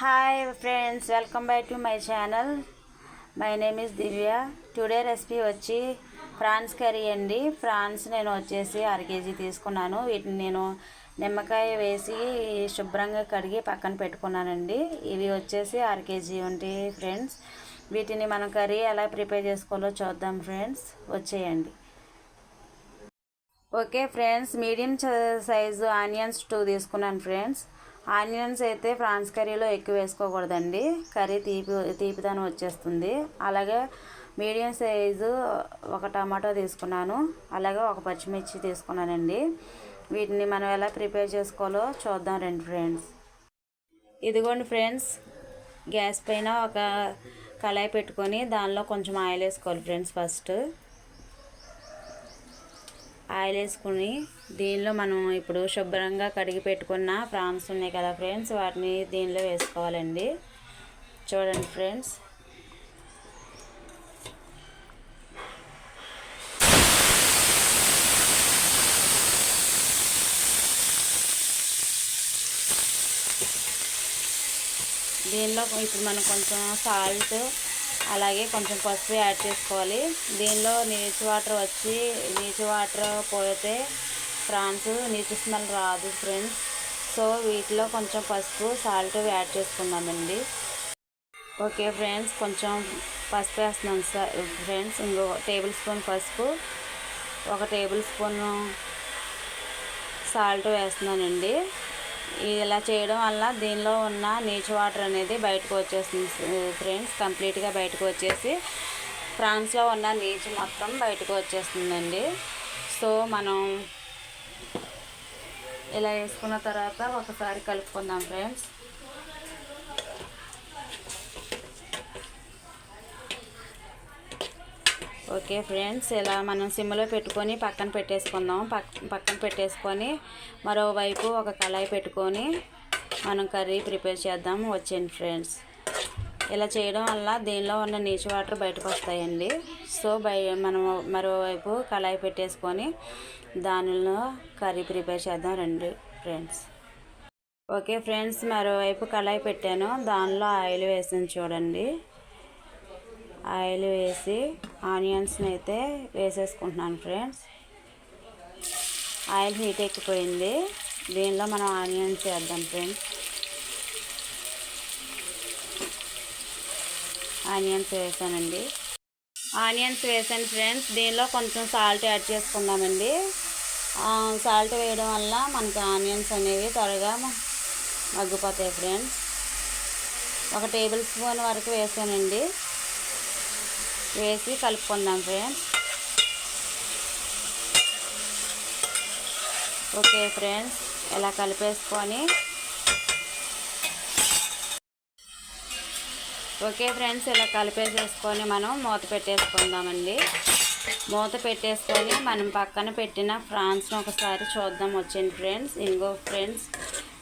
Hi friends welcome back to my channel my name is Divya today recipe వచ్చి prawns curry అండి. Prawns నేను వచ్చేసి అర KG తీసుకున్నాను. వీటిని నేను నిమ్మకాయ వేసి శుభ్రంగా కడిగి పక్కన పెట్టుకున్నానండి. ఇవి వచ్చేసి అర కేజీ ఉంటాయి ఫ్రెండ్స్ వీటిని మనం కర్రీ ఎలా ప్రిపేర్ చేసుకోవాలో చూద్దాం ఫ్రెండ్స్ వచ్చేయండి. Okay friends medium size onions two తీసుకున్నాను ఫ్రెండ్స్ ఆనియన్స్ అయితే ఫ్రాన్స్ కర్రీలో ఎక్కువ వేసుకోకూడదండి. కర్రీ తీపి తీపిదనం వచ్చేస్తుంది. అలాగే మీడియం సైజు ఒక టమాటో తీసుకున్నాను. అలాగే ఒక పచ్చిమిర్చి తీసుకున్నానండి. వీటిని మనం ఎలా ప్రిపేర్ చేసుకోవాలో చూద్దాం రండి ఫ్రెండ్స్. ఇదిగోండి ఫ్రెండ్స్ గ్యాస్ పైన ఒక కళాయి పెట్టుకొని దానిలో కొంచెం ఆయిల్ వేసుకోవాలి ఫ్రెండ్స్ ఫస్ట్. ఆయిల్ వేసుకుని దీనిలో మనం ఇప్పుడు శుభ్రంగా కడిగి పెట్టుకున్న ప్రాన్స్ ఉన్నాయి కదా ఫ్రెండ్స్ వాటిని దీనిలో వేసుకోవాలండి. చూడండి ఫ్రెండ్స్. దీనిలో ఇప్పుడు మనం కొంచెం సాల్ట్ అలాగే కొంచెం పసుపు యాడ్ చేసుకోవాలి. దీనిలో నీచు వాటర్ వచ్చి నీచు వాటర్ పోతే ప్రాన్స్ నీచు స్మెల్ రాదు ఫ్రెండ్స్. సో వీటిలో కొంచెం పసుపు సాల్ట్ యాడ్ చేసుకుందామండి. ఓకే ఫ్రెండ్స్ కొంచెం పసుపు వేస్తున్నాం సార్ ఫ్రెండ్స్ ఇంకో టేబుల్ స్పూన్ పసుపు ఒక టేబుల్ స్పూన్ సాల్ట్ వేస్తున్నానండి. ఇలా చేయడం వల్ల దీనిలో ఉన్న నీచు వాటర్ అనేది బయటకు వచ్చేస్తుంది ఫ్రెండ్స్. కంప్లీట్గా బయటకు వచ్చేసి ఫ్రాన్స్లో ఉన్న నీచు మొత్తం బయటకు వచ్చేస్తుందండి. సో మనం ఇలా వేసుకున్న తర్వాత ఒకసారి కలుపుకుందాం ఫ్రెండ్స్. ఓకే ఫ్రెండ్స్ ఇలా మనం సిమ్లో పెట్టుకొని పక్కన పెట్టేసుకుందాం. పక్కన పెట్టేసుకొని మరోవైపు ఒక కళాయి పెట్టుకొని మనం కర్రీ ప్రిపేర్ చేద్దాం. వచ్చేయండి ఫ్రెండ్స్. ఇలా చేయడం వల్ల దీనిలో ఉన్న నీచు వాటర్ బయటకు వస్తాయండి. సో బయ మనం మరోవైపు కళాయి పెట్టేసుకొని దానిలో కర్రీ ప్రిపేర్ చేద్దాం రండి ఫ్రెండ్స్. ఓకే ఫ్రెండ్స్ మరోవైపు కళాయి పెట్టాను. దానిలో ఆయిల్ వేసాను చూడండి. ఆయిల్ వేసి ఆనియన్స్ని అయితే వేసేసుకుంటున్నాను ఫ్రెండ్స్. Oil heat ఎక్కిపోయింది. దీనిలో మనం ఆనియన్స్ వేద్దాం ఫ్రెండ్స్. ఆనియన్స్ వేసానండి. ఆనియన్స్ వేసాను ఫ్రెండ్స్. దీనిలో కొంచెం సాల్ట్ యాడ్ చేసుకుందామండి. సాల్ట్ వేయడం వల్ల మనకి ఆనియన్స్ అనేవి త్వరగా మగ్గిపోతాయి ఫ్రెండ్స్. ఒక టేబుల్ స్పూన్ వరకు వేసానండి. వేసి కలుపుకుందాం ఫ్రెండ్స్. ఓకే ఫ్రెండ్స్ ఇలా కలిపేసుకొని. ఓకే ఫ్రెండ్స్ ఇలా కలిపేసేసుకొని మనం మూత పెట్టేసుకుందామండి. మూత పెట్టేసుకొని మనం పక్కన పెట్టిన ఫ్రాన్స్ని ఒకసారి చూద్దాం వచ్చింది ఫ్రెండ్స్. ఇంకో ఫ్రెండ్స్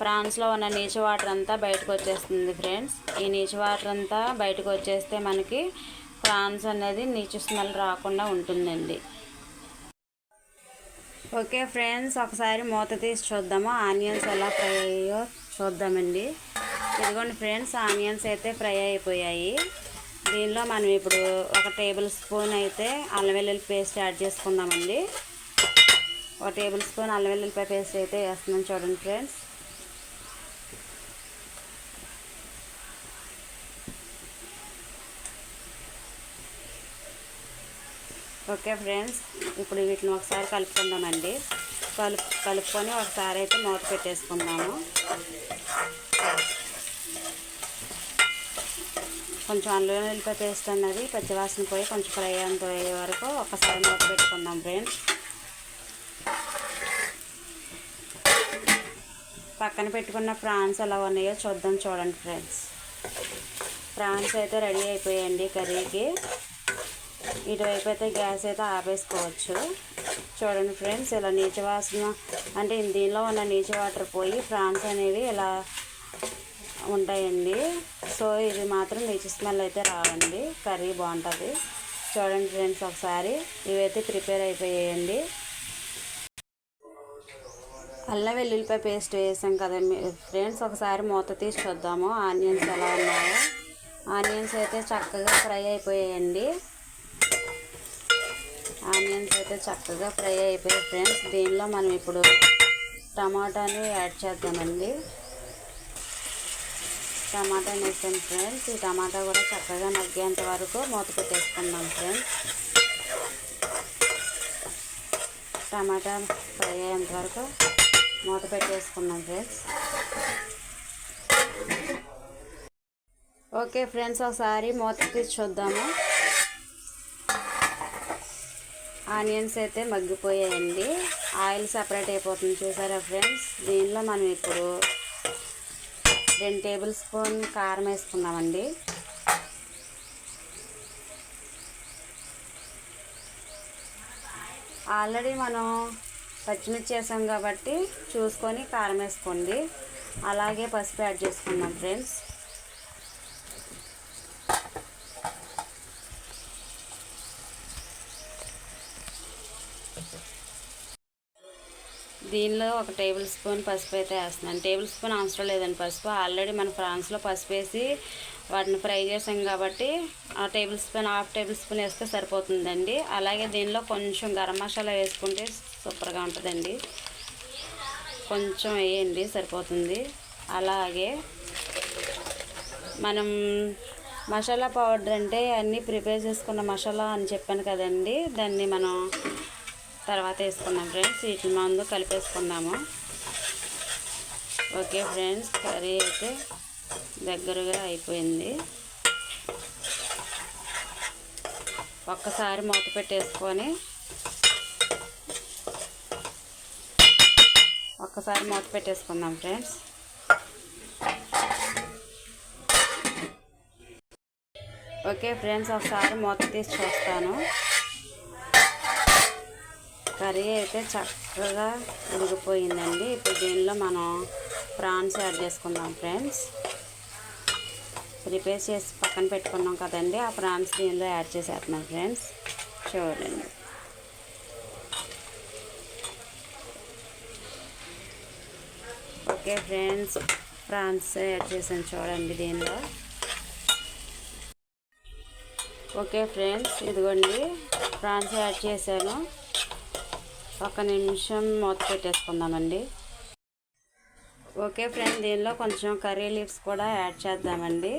ఫ్రాన్స్లో ఉన్న నీచు వాటర్ అంతా బయటకు వచ్చేస్తుంది ఫ్రెండ్స్. ఈ నీచు వాటర్ అంతా బయటకు వచ్చేస్తే మనకి ప్రాన్స్ అనేది నీచు స్మెల్ రాకుండా ఉంటుందండి. ఓకే ఫ్రెండ్స్ ఒకసారి మూత తీసి చూద్దాము. ఆనియన్స్ ఎలా ఫ్రై అయ్యో చూద్దామండి. ఇదిగోండి ఫ్రెండ్స్ ఆనియన్స్ అయితే ఫ్రై అయిపోయాయి. దీనిలో మనం ఇప్పుడు ఒక టేబుల్ స్పూన్ అయితే అల్లం వెల్లుల్లి పేస్ట్ యాడ్ చేసుకుందామండి. ఒక టేబుల్ స్పూన్ అల్లం వెల్లుల్లిపాయ పేస్ట్ అయితే వేస్తున్నాం చూడండి ఫ్రెండ్స్. ఓకే ఫ్రెండ్స్ ఇప్పుడు వీటిని ఒకసారి కలుపుకుందామండి. కలుపు కలుపుకొని ఒకసారి అయితే మూత పెట్టేసుకుందాము. కొంచెం అల్లం వెల్లిపాయ పేస్ట్ అన్నది పచ్చివాసన పోయి కొంచెం ఫ్రై అంత అయ్యే వరకు ఒకసారి మూత పెట్టుకుందాం ఫ్రెండ్స్. పక్కన పెట్టుకున్న ప్రాన్స్ ఎలా ఉన్నాయో చూద్దాం చూడండి ఫ్రెండ్స్. ప్రాన్స్ అయితే రెడీ అయిపోయాయండి కర్రీకి. ఇటువైపు అయితే గ్యాస్ అయితే ఆపేసుకోవచ్చు. చూడండి ఫ్రెండ్స్ ఇలా నీచు వాసన అంటే దీనిలో ఉన్న నీచు వాటర్ పోయి ఫ్రాన్స్ అనేవి ఇలా ఉంటాయండి. సో ఇది మాత్రం నీచు స్మెల్ అయితే రావండి. కర్రీ బాగుంటుంది. చూడండి ఫ్రెండ్స్ ఒకసారి ఇవైతే ప్రిపేర్ అయిపోయాయండి. అల్లం వెల్లుల్లిపాయ పేస్ట్ వేసాం కదా ఫ్రెండ్స్. ఒకసారి మూత తీసి చూద్దాము. ఆనియన్స్ ఎలా ఉన్నాయో. ఆనియన్స్ అయితే చక్కగా ఫ్రై అయిపోయాయండి. ఆనియన్స్ అయితే చక్కగా ఫ్రై అయిపోయాయి ఫ్రెండ్స్. దీనిలో మనం ఇప్పుడు టమాటాని యాడ్ చేద్దామండి. టమాటా వేసాం ఫ్రెండ్స్. ఈ టమాటా కూడా చక్కగా నగ్గేంత వరకు మూత పెట్టేసుకుందాం ఫ్రెండ్స్. టమాటా ఫ్రై అయ్యేంత వరకు మూత పెట్టేసుకున్నాం ఫ్రెండ్స్. ఓకే ఫ్రెండ్స్ ఒకసారి మూత తీసి చూద్దాము. ఆనియన్స్ అయితే మగ్గిపోయాయండి. ఆయిల్ సపరేట్ అయిపోతుంది చూసారా ఫ్రెండ్స్? దీనిలో మనం ఇప్పుడు రెండు టేబుల్ స్పూన్ కారం వేసుకున్నామండి. ఆల్రెడీ మనం పచ్చిమిర్చి వేసాం కాబట్టి చూసుకొని కారం వేసుకోండి. అలాగే పసుపు యాడ్ చేసుకుందాం ఫ్రెండ్స్. దీనిలో ఒక టేబుల్ స్పూన్ పసుపు అయితే వేస్తున్నాను. టేబుల్ స్పూన్ అవసరం లేదండి పసుపు. ఆల్రెడీ మన ఫ్రాన్స్లో పసుపు వేసి వాటిని ఫ్రై చేసాం కాబట్టి ఆ table spoon half table spoon వేస్తే సరిపోతుందండి. అలాగే దీనిలో కొంచెం గరం మసాలా వేసుకుంటే సూపర్గా ఉంటుందండి. కొంచెం వేయండి సరిపోతుంది. అలాగే మనం మసాలా పౌడర్ అంటే అన్నీ ప్రిపేర్ చేసుకున్న మసాలా అని చెప్పాను కదండి. దాన్ని మనం తర్వాత వేసుకుందాం ఫ్రెండ్స్. వీటి మందు కలిపేసుకున్నాము ఓకే ఫ్రెండ్స్ కర్రీ అయితే దగ్గరగా అయిపోయింది. ఒక్కసారి మూత పెట్టేసుకొని ఒక్కసారి మూత పెట్టేసుకుందాం ఫ్రెండ్స్. ఓకే ఫ్రెండ్స్ ఒకసారి మూత తీసి చూస్తాను. కర్రీ అయితే చక్కగా ఉడికిపోయిందండి. ఇప్పుడు దీనిలో మనం ప్రాన్స్ యాడ్ చేసుకుందాం ఫ్రెండ్స్. ప్రిపేర్ చేసి పక్కన పెట్టుకున్నాం కదండి. ఆ ప్రాన్స్ దీనిలో యాడ్ చేసేస్తున్నాం ఫ్రెండ్స్. చూడండి. ఓకే ఫ్రెండ్స్ ప్రాన్స్ యాడ్ చేసాను చూడండి దీనిలో. ఓకే ఫ్రెండ్స్ ఇదిగోండి. ప్రాన్స్ యాడ్ చేశాను. ఒక నిమిషం మూత పెట్టేసుకుందామండి. ఓకే ఫ్రెండ్ దీనిలో కొంచెం కర్రీ లీవ్స్ కూడా యాడ్ చేద్దామండి.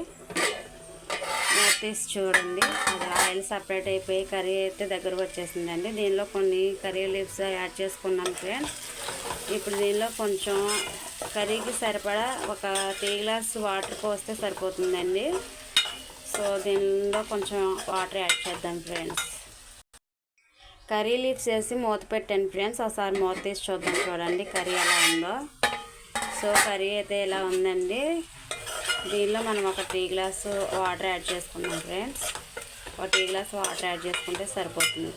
మూత తీసి చూడండి. అది ఆయిల్ సపరేట్ అయిపోయి కర్రీ అయితే దగ్గరకు వచ్చేసిందండి. దీనిలో కొన్ని కర్రీ లీవ్స్ యాడ్ చేసుకున్నాం ఫ్రెండ్స్. ఇప్పుడు దీనిలో కొంచెం కర్రీకి సరిపడా ఒక టీ గ్లాస్ వాటర్ పోస్తే సరిపోతుందండి. సో దీనిలో కొంచెం వాటర్ యాడ్ చేద్దాం ఫ్రెండ్స్. కర్రీ లీవ్స్ వేసి మూత పెట్టాను ఫ్రెండ్స్. ఒకసారి మూత తీసి చూద్దాం చూడండి కర్రీ ఎలా ఉందో. సో కర్రీ అయితే ఇలా ఉందండి. దీనిలో మనం ఒక టీ గ్లాస్ వాటర్ యాడ్ చేసుకున్నాం ఫ్రెండ్స్. ఒక టీ గ్లాస్ వాటర్ యాడ్ చేసుకుంటే సరిపోతుంది.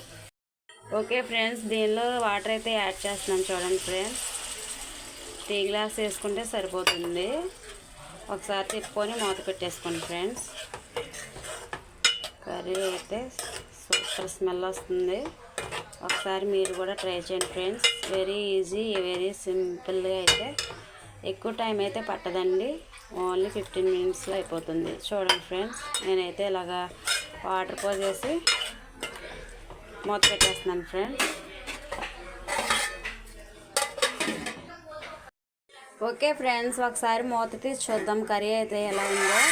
ఓకే ఫ్రెండ్స్ దీనిలో వాటర్ అయితే యాడ్ చేస్తున్నాం చూడండి ఫ్రెండ్స్. టీ గ్లాస్ వేసుకుంటే సరిపోతుంది. ఒకసారి తిప్పుకొని మూత పెట్టేసుకోండి ఫ్రెండ్స్. కర్రీ అయితే సూపర్ స్మెల్ వస్తుంది. ఒకసారి మీరు కూడా ట్రై చేయండి ఫ్రెండ్స్. వెరీ ఈజీ వెరీ సింపుల్గా అయితే ఎక్కువ టైం అయితే పట్టదండి. ఓన్లీ ఫిఫ్టీన్ మినిట్స్లో అయిపోతుంది. చూడండి ఫ్రెండ్స్ నేనైతే ఇలాగా వాటర్ పోసేసి మూత పెట్టేస్తున్నాను ఫ్రెండ్స్. ఓకే ఫ్రెండ్స్ ఒకసారి మూత తీసి చూద్దాం కర్రీ అయితే ఎలా ఉందో.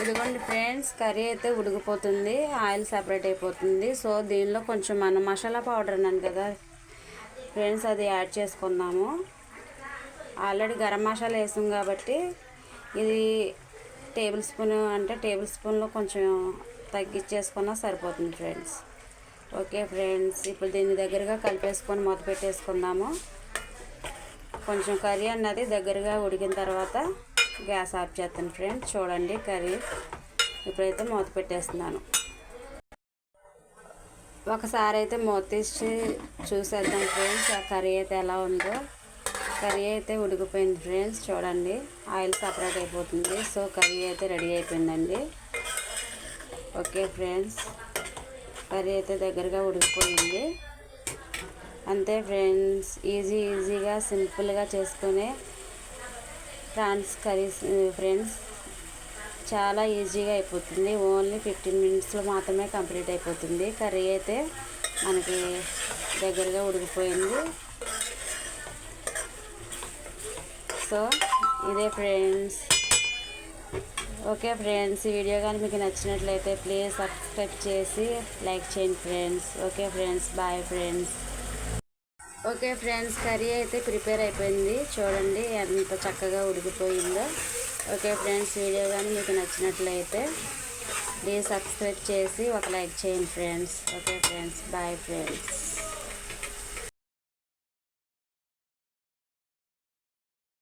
ఇదిగోండి ఫ్రెండ్స్ కర్రీ అయితే ఉడికిపోతుంది ఆయిల్ సపరేట్ అయిపోతుంది. సో దీనిలో కొంచెం మనం మసాలా పౌడర్ అన్నాను కదా ఫ్రెండ్స్ అది యాడ్ చేసుకుందాము. ఆల్రెడీ గరం మసాలా వేసాం కాబట్టి ఇది టేబుల్ స్పూన్ అంటే టేబుల్ స్పూన్లో కొంచెం తగ్గించేసుకున్నా సరిపోతుంది ఫ్రెండ్స్. ఓకే ఫ్రెండ్స్ ఇప్పుడు దీన్ని దగ్గరగా కలిపేసుకొని మూత పెట్టేసుకుందాము. కొంచెం కర్రీ అన్నది దగ్గరగా ఉడికిన తర్వాత గ్యాస్ ఆఫ్ చేస్తాను ఫ్రెండ్స్. చూడండి కర్రీ ఇప్పుడైతే మూత పెట్టేస్తున్నాను. ఒకసారి అయితే మూత తీసి చూసేద్దాం ఫ్రెండ్స్ ఆ కర్రీ అయితే ఎలా ఉందో. కర్రీ అయితే ఉడికిపోయింది ఫ్రెండ్స్ చూడండి. ఆయిల్ సపరేట్ అయిపోతుంది. సో కర్రీ అయితే రెడీ అయిపోయిందండి. ఓకే ఫ్రెండ్స్ కర్రీ అయితే దగ్గరగా ఉడికిపోయింది. అంతే ఫ్రెండ్స్ ఈజీ ఈజీగా సింపుల్గా చేసుకునే ప్రాన్స్ కర్రీస్ ఫ్రెండ్స్. చాలా ఈజీగా అయిపోతుంది. ఓన్లీ ఫిఫ్టీన్ మినిట్స్లో మాత్రమే కంప్లీట్ అయిపోతుంది. కర్రీ అయితే మనకి దగ్గరగా ఉడికిపోయింది. సో ఇదే ఫ్రెండ్స్. ఓకే ఫ్రెండ్స్ ఈ వీడియో కానీ మీకు నచ్చినట్లయితే ప్లీజ్ సబ్స్క్రైబ్ చేసి లైక్ చేయండి friends. Okay friends bye friends. Okay friends curry అయితే ప్రిపేర్ అయిపోయింది. చూడండి ఎంత చక్కగా ఉడికిపోయిందో. ఓకే ఫ్రెండ్స్ వీడియో కానీ మీకు నచ్చినట్లయితే ప్లీజ్ సబ్స్క్రైబ్ చేసి ఒక లైక్ చేయండి friends. Okay friends bye friends.